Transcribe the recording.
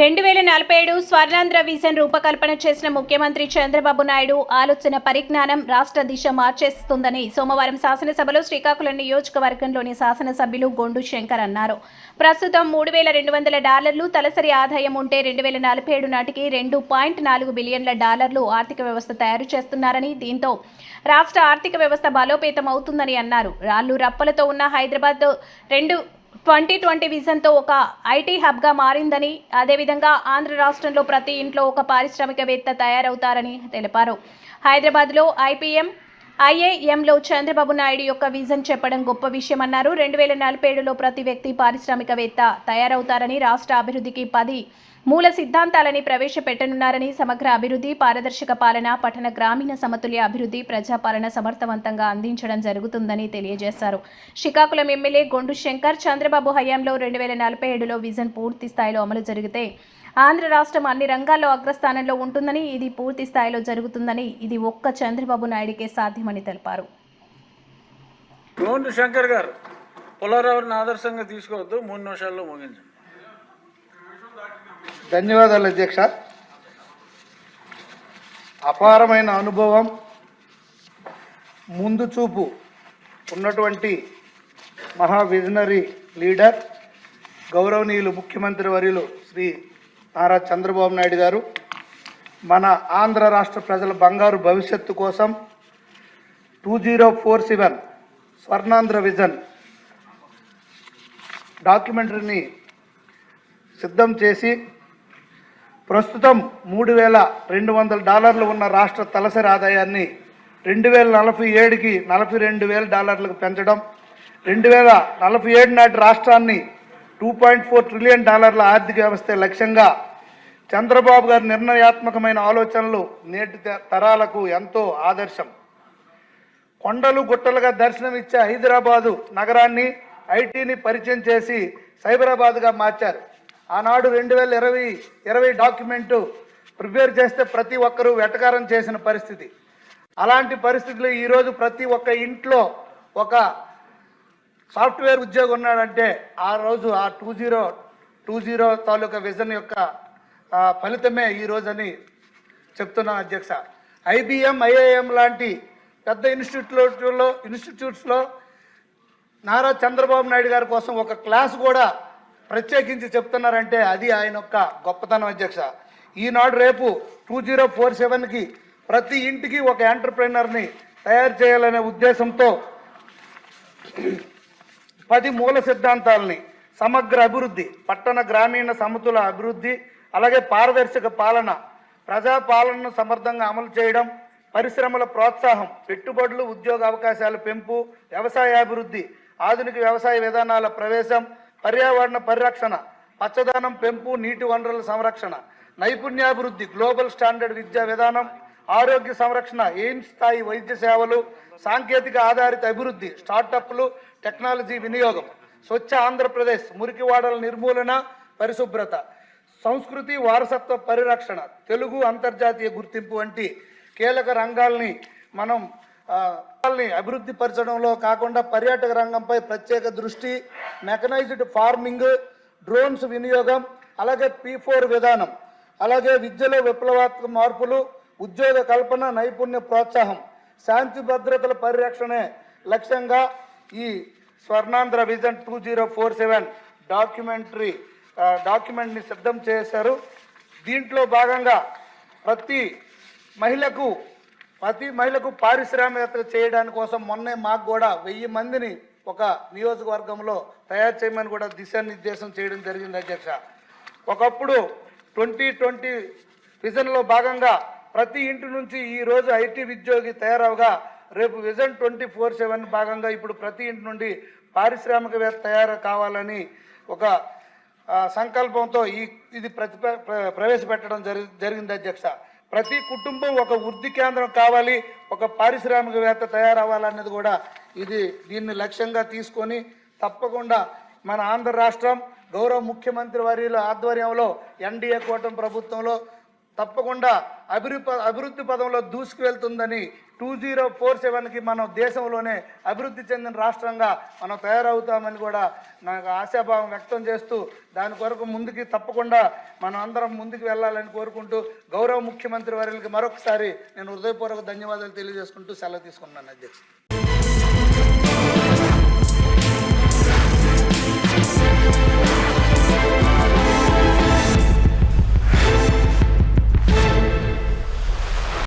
రెండు వేల నలభై ఏడు స్వర్ణాంధ్ర విజన్ రూపకల్పన చేసిన ముఖ్యమంత్రి చంద్రబాబు నాయుడు ఆలోచన పరిజ్ఞానం రాష్ట్ర దిశ మార్చేస్తుందని సోమవారం శాసనసభలో శ్రీకాకుళం నియోజకవర్గంలోని శాసనసభ్యులు గొండు శంకర్ అన్నారు. ప్రస్తుతం మూడు వేల రెండు వందల డాలర్లు తలసరి ఆదాయం ఉంటే రెండు వేల నలభై ఏడు నాటికి రెండు పాయింట్ నాలుగు బిలియన్ల డాలర్లు ఆర్థిక వ్యవస్థ తయారు చేస్తున్నారని దీంతో రాష్ట్ర ఆర్థిక వ్యవస్థ బలోపేతం అవుతుందని అన్నారు. రాళ్ళు రప్పలతో ఉన్న హైదరాబాద్ రెండు ట్వంటీ ట్వంటీ విజన్తో ఒక ఐటీ హబ్గా మారిందని అదేవిధంగా ఆంధ్ర రాష్ట్రంలో ప్రతి ఇంట్లో ఒక పారిశ్రామికవేత్త తయారవుతారని తెలిపారు. హైదరాబాద్లో ఐపీఎం ఐఏఎంలో చంద్రబాబు నాయుడు యొక్క విజన్ చెప్పడం గొప్ప విషయమన్నారు. రెండు వేల నలభై ఏడులో ప్రతి వ్యక్తి పారిశ్రామికవేత్త తయారవుతారని రాష్ట్ర అభివృద్ధికి పది మూల సిద్ధాంతాలని ప్రవేశపెట్టనున్నారని సమగ్ర అభివృద్ధి పారదర్శక పాలన పట్టణ గ్రామీణ సమతుల్య అభివృద్ధి ప్రజాపాలన సమర్థవంతంగా అందించడం జరుగుతుందని తెలియజేశారు. శ్రీకాకుళం ఎమ్మెల్యే గొండు శంకర్ చంద్రబాబు హయాంలో రెండు వేల నలభై ఏడులో విజన్ పూర్తి స్థాయిలో అమలు జరిగితే ఆంధ్ర రాష్ట్రం అన్ని రంగాల్లో అగ్రస్థానంలో ఉంటుందని ఇది పూర్తి స్థాయిలో జరుగుతుందని ఇది ఒక్క చంద్రబాబు నాయుడికే సాధ్యమని తెలిపారు. గోండు శంకర్ గారు? పుల్లారావుని ఆదర్శంగా తీసుకోవద్దు మూడు నిమిషాల్లో ముగించండి. ధన్యవాదాలు అధ్యక్ష. అపారమైన అనుభవం ముందు చూపు ఉన్నటువంటి మహా విజనరీ లీడర్ గౌరవనీయులు ముఖ్యమంత్రి వర్యులు శ్రీ నారా చంద్రబాబు నాయుడు గారు మన ఆంధ్ర రాష్ట్ర ప్రజల బంగారు భవిష్యత్తు కోసం two zero four seven Swarnandhra vision డాక్యుమెంటరీని సిద్ధం చేసి ప్రస్తుతం మూడు వేల రెండు వందల డాలర్లు ఉన్న రాష్ట్ర తలసరి ఆదాయాన్ని రెండు వేల నలభై ఏడుకి నలభై రెండు వేల డాలర్లకు పెంచడం రెండు వేల నలభై ఏడు నాటి రాష్ట్రాన్ని టూ పాయింట్ ఫోర్ ట్రిలియన్ డాలర్ల ఆర్థిక వ్యవస్థ లక్ష్యంగా చంద్రబాబు గారి నిర్ణయాత్మకమైన ఆలోచనలు నేటి త- తరాలకు ఎంతో ఆదర్శం. కొండలు గుట్టలుగా దర్శనమిచ్చే హైదరాబాదు నగరాన్ని ఐటీని పరిచయం చేసి సైబరాబాద్గా మార్చారు. ఆనాడు రెండు వేల ఇరవై ఇరవై డాక్యుమెంటు ప్రిపేర్ చేస్తే ప్రతి ఒక్కరూ వెటకారం చేసిన పరిస్థితి. అలాంటి పరిస్థితులు ఈరోజు ప్రతి ఒక్క ఇంట్లో ఒక సాఫ్ట్వేర్ ఉద్యోగం ఉన్నాడంటే ఆ రోజు ఆ టూ జీరో టూ జీరో తాలూకా విజన్ యొక్క ఫలితమే ఈ రోజని చెప్తున్నాను అధ్యక్ష. ఐబిఎం ఐఏఎం లాంటి పెద్ద ఇన్స్టిట్యూట్లో ఇన్స్టిట్యూట్స్లో నారా చంద్రబాబు నాయుడు గారి కోసం ఒక క్లాస్ కూడా ప్రత్యేకించి చెప్తున్నారంటే అది ఆయన యొక్క గొప్పతనం అధ్యక్ష. ఈనాడు రేపు టూ జీరో ఫోర్ సెవెన్కి ప్రతి ఇంటికి ఒక ఎంటర్ప్రైనర్ని తయారు చేయాలనే ఉద్దేశంతో పది మూల సిద్ధాంతాలని సమగ్ర అభివృద్ధి పట్టణ గ్రామీణ సమతుల అభివృద్ధి అలాగే పారదర్శక పాలన ప్రజా పాలనను సమర్థంగా అమలు చేయడం పరిశ్రమల ప్రోత్సాహం పెట్టుబడులు ఉద్యోగ అవకాశాల పెంపు వ్యవసాయాభివృద్ధి ఆధునిక వ్యవసాయ విధానాల ప్రవేశం పర్యావరణ పరిరక్షణ పచ్చదనం పెంపు నీటి వనరుల సంరక్షణ నైపుణ్యాభివృద్ధి గ్లోబల్ స్టాండర్డ్ విద్యా విధానం ఆరోగ్య సంరక్షణ ఎయిమ్స్ స్థాయి వైద్య సేవలు సాంకేతిక ఆధారిత అభివృద్ధి స్టార్టప్లు టెక్నాలజీ వినియోగం స్వచ్ఛ ఆంధ్రప్రదేశ్ మురికివాడల నిర్మూలన పరిశుభ్రత సంస్కృతి వారసత్వ పరిరక్షణ తెలుగు అంతర్జాతీయ గుర్తింపు వంటి కీలక రంగాల్ని మనం అభివృద్ధి పరచడంలో కాకుండా పర్యాటక రంగంపై ప్రత్యేక దృష్టి మెకనైజ్డ్ ఫార్మింగ్ డ్రోన్స్ వినియోగం అలాగే పీ ఫోర్ విధానం అలాగే విద్యలో విప్లవాత్మక మార్పులు ఉద్యోగ కల్పన నైపుణ్య ప్రోత్సాహం శాంతి భద్రతల పరిరక్షణే లక్ష్యంగా ఈ Swarnandhra vision two zero four seven documentary డాక్యుమెంట్ని సిద్ధం చేశారు. దీంట్లో భాగంగా ప్రతి మహిళకు ప్రతి మహిళకు పారిశ్రామికత చేయడానికి కోసం మొన్నే మాకు కూడా వెయ్యి మందిని ఒక నియోజకవర్గంలో తయారు చేయమని కూడా దిశానిర్దేశం చేయడం జరిగింది అధ్యక్ష. ఒకప్పుడు ట్వంటీ ట్వంటీ విజన్లో భాగంగా ప్రతి ఇంటి నుంచి ఈరోజు ఐటీ ఉద్యోగి తయారవగా రేపు విజన్ ట్వంటీ ఫోర్ సెవెన్ భాగంగా ఇప్పుడు ప్రతి ఇంటి నుండి పారిశ్రామికవేత్త తయారు కావాలని ఒక సంకల్పంతో ఈ ఇది ప్రతి ప్ర- ప్రవేశపెట్టడం జరి జరిగింది అధ్యక్ష. ప్రతి కుటుంబం ఒక వృద్ధి కేంద్రం కావాలి ఒక పారిశ్రామికవేత్త తయారవ్వాలన్నది కూడా ఇది దీన్ని లక్ష్యంగా తీసుకొని తప్పకుండా మన ఆంధ్ర రాష్ట్రం గౌరవ ముఖ్యమంత్రి వర్యుల ఆధ్వర్యంలో ఎన్డీఏ కూటమి ప్రభుత్వంలో తప్పకుండా అభివృద్ధి అభివృద్ధి పదంలో దూసుకువెళ్తుందని టూ జీరో ఫోర్ సెవెన్కి మనం దేశంలోనే అభివృద్ధి చెందిన రాష్ట్రంగా మనం తయారవుతామని కూడా నాకు ఆశాభావం వ్యక్తం చేస్తూ దాని కొరకు ముందుకి తప్పకుండా మనం అందరం ముందుకు వెళ్ళాలని కోరుకుంటూ గౌరవ ముఖ్యమంత్రి వర్యులకి మరొకసారి నేను హృదయపూర్వక ధన్యవాదాలు తెలియజేసుకుంటూ సెలవు తీసుకున్నాను అధ్యక్షుడు